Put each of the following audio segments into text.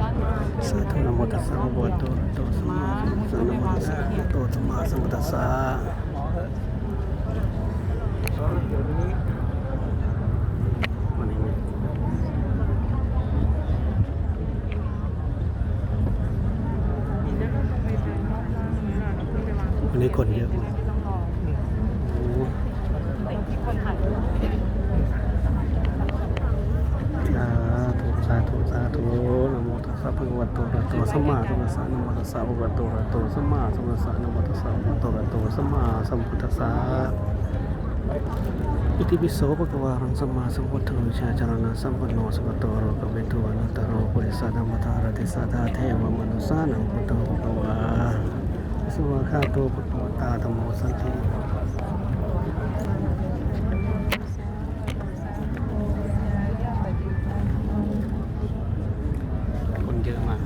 สาธุนะโมตัสสะภะคะวะโตอะระโตสัมมาสัมพุทธัสสะนะโมตัสสะภะคะวะโตสัมมาสัมพุทธัสสะวันนี้มีวันนี้คนเยอะมากโอ้โหสาธุสาธุสาธุ สสะภะคะวะโตอะระโตสัมมาสัมพุทธัสสะนะโมตัสสะภะคะวะโตอะระโตสัมมาสัมพุทธัสสะนะโมตัสสะภะคะวะโตอะระโตสัมมาสัมพุทธัสสะอิติปิโสภะคะวารังสัมมาสัมพุทโธวิชาจารณะสัมปันโนสุขโตโรกเวทุอนัตตโรปุริสัทธรรมทารติสัทธาเทวมนุสานังพุทโธภะคะวาสวากขาโตภะคะวตาธรรมโมสันติคนเยอะมาก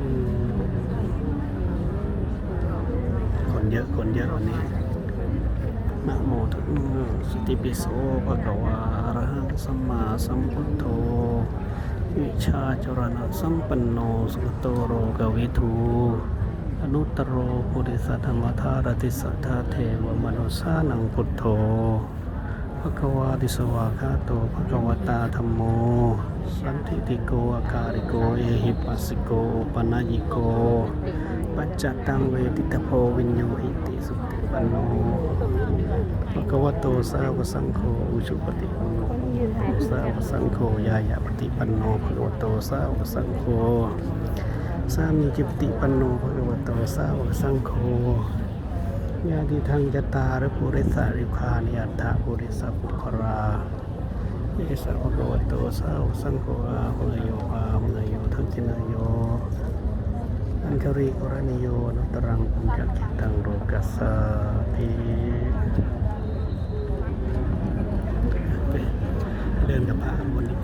อืมคน เยอะวันนี้นะโมตัสสติปิโสภะคะวาอะระหังสัมมาสัมพุทโธวิชาจรณะสัมปันโนสุขโตโรกวิทูอนุตโรปุริสัทธรรมธารติสัทธาเทวมนุสานังพุทโธภะคะวาติสวากขาโตภะคะวตาธัมโม สันทิติโกอาการิโก เอหิปัสสิโกปนัญิโก ปัจจตังเวทิตโพวิญโยหิติสุติปันโนภะคะวะโตสาวกสังโฆอุชุปฏิปันโนภะคะวะโตสาวกสังโฆยายาปฏิปันโนภะคะวะโตสาวกสังโฆสามีจิปฏิปันโนภะคะวะโตสาวกสังโฆญาติทางจตารปุริสาริคานิอัตถะปุริสปุคราเยสะภะคะวะโตสาวกสังโฆอาหุนโยอาหุนโยทักขินโย อันคริกรณิโยนุตรังปุญญกิตังโรกัสสาติไปเดินกับพระบนนี้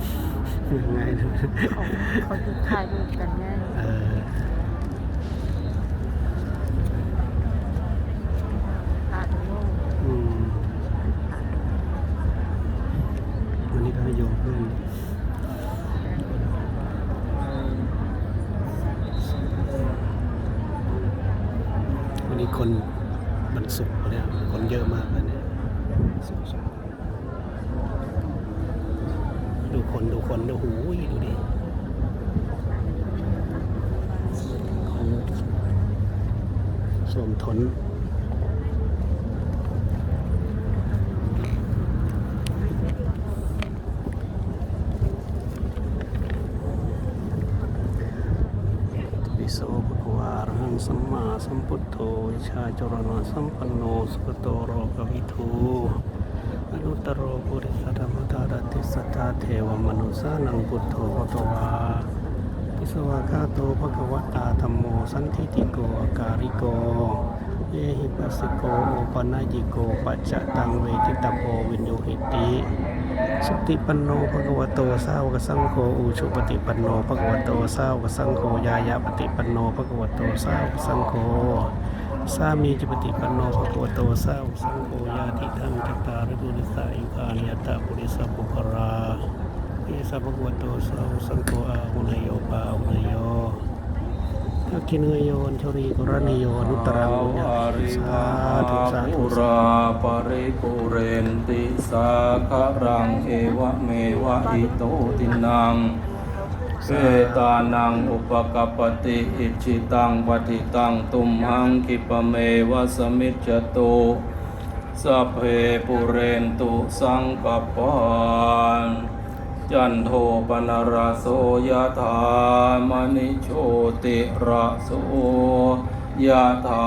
ง่ายนะเขาเขาจะถ่ายรูปกันง่ายเออถ่ายรูปอืมวันนี้ก็ให้โยมเพื่อนวันนี้คนมันสุกร์เนี่ยคนเยอะมากเลยเนี่ยสุกร์ ดูคนดูคนดูหูยดูดิคนสวมทน วิโสภะคะวาอะระหังสั มมาสัมพุทโธชาจรณะสัมปันโนสุขโตโรกวิทูอนุตตรโรปุริสธรรมธารติสัทธาเทวมนุสสานังพุทโธภะคะวาพิสวากาโตภะคะวตาธรรมโมสันทิติโกอาการิโก เยหิปัสสิโกโอปนญิโกปัจจตังเวทิตาโพวินโยหิติสุติปันโนภะคะวะโตสาวกสังโฆอุชุปฏิปันโนภะคะวะโตสาวกสังโฆยายาปฏิปันโนภะคะวะโตสาวกสังโฆสามีจิปฏิปันโนภะคะวะโตสาวกสังโฆญาติทังจัตตาริปุริสายุคานิยตาปุริสปุคราเอสะภะควะโตสาวกสังโฆอาหุนโยปาหุนโย กินโยนชรีกรณิโยนุตรังบุญญาภิสาธุสาธุปุราปริปุเรนติสาคารังเอวะเมวะอิโตตินังเสตานังอุปกปปติอิจิตังปฏิตังตุมหังคิปเมวะสมิจจตุสัพเพปุเรนตุสังกปปาน จันโทปนรโสยธามณิโชติระโสยธา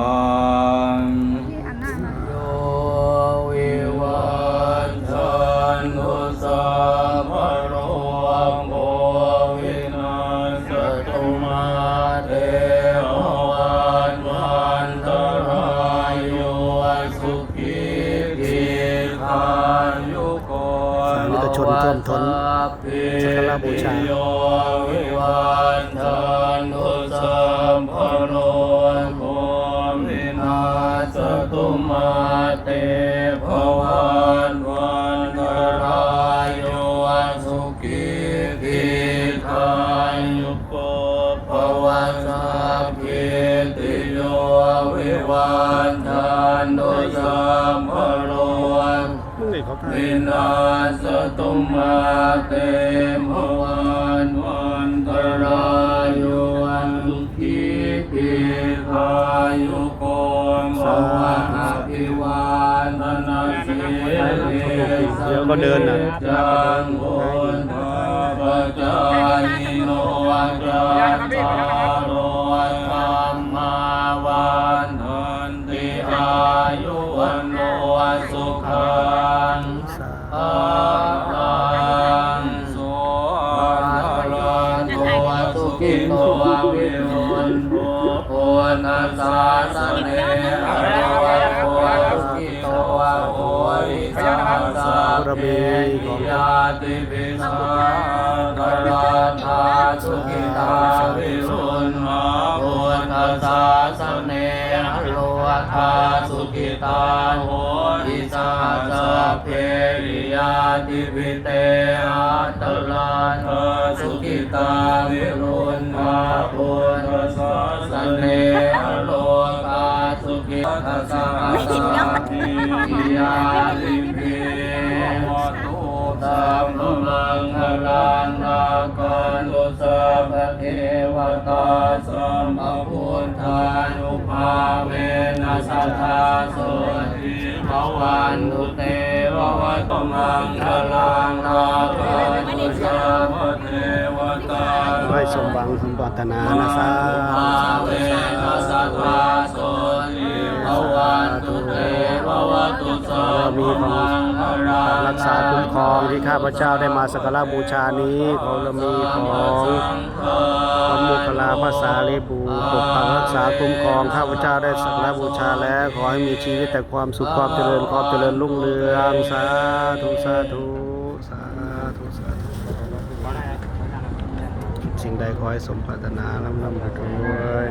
บูชา วินาสตุมาเตมวันวันตรายุวันตุขีติพายุโกมภวะอภิวานนาสิเลสเดินนะ ทิโตวิรุณโภโอนัสสาสเนอรวะโตสุขิโตโอริสัสสะเมหิยาติปิสาตระทาสุขิตาวิรุณมาโอนัสสาสเนอโลทาสุขิตาโหติาสะเพริยาติวิเตอาตลาเธอสุขิตาวิรุณมาโพนัสสะสเนโลกาสุขิตาสาสะเพริยาติวิตุสัมมังคลังนากันุสัพพเทวตาสัมภพุทธานุภาเวนัสทธาโสติ ภวันตุเตวะวะตมังคลังนาคันตุสาพพเทวตาไว้สมบังสมปรารถนานะสาภาเวนัสทธาโสนิภวันตุเต ววัตุสัพพมังคลังรักษาคุ้มครองที่ข้าพเจ้าได้มาสักการะบูชานี้ขอเรมีของพระมุคลาภาษาลีบูปกปักรักษาคุ้มครองข้าพเจ้าได้สักการะบูชาแล้ว ขอให้มีชีวิตแต่ความสุขความเจริญความเจริญรุ่งเรืองสาธุสาธุสาธุสาธุสิ่งใดขอให้สมปรารถนาลำลำไปด้วย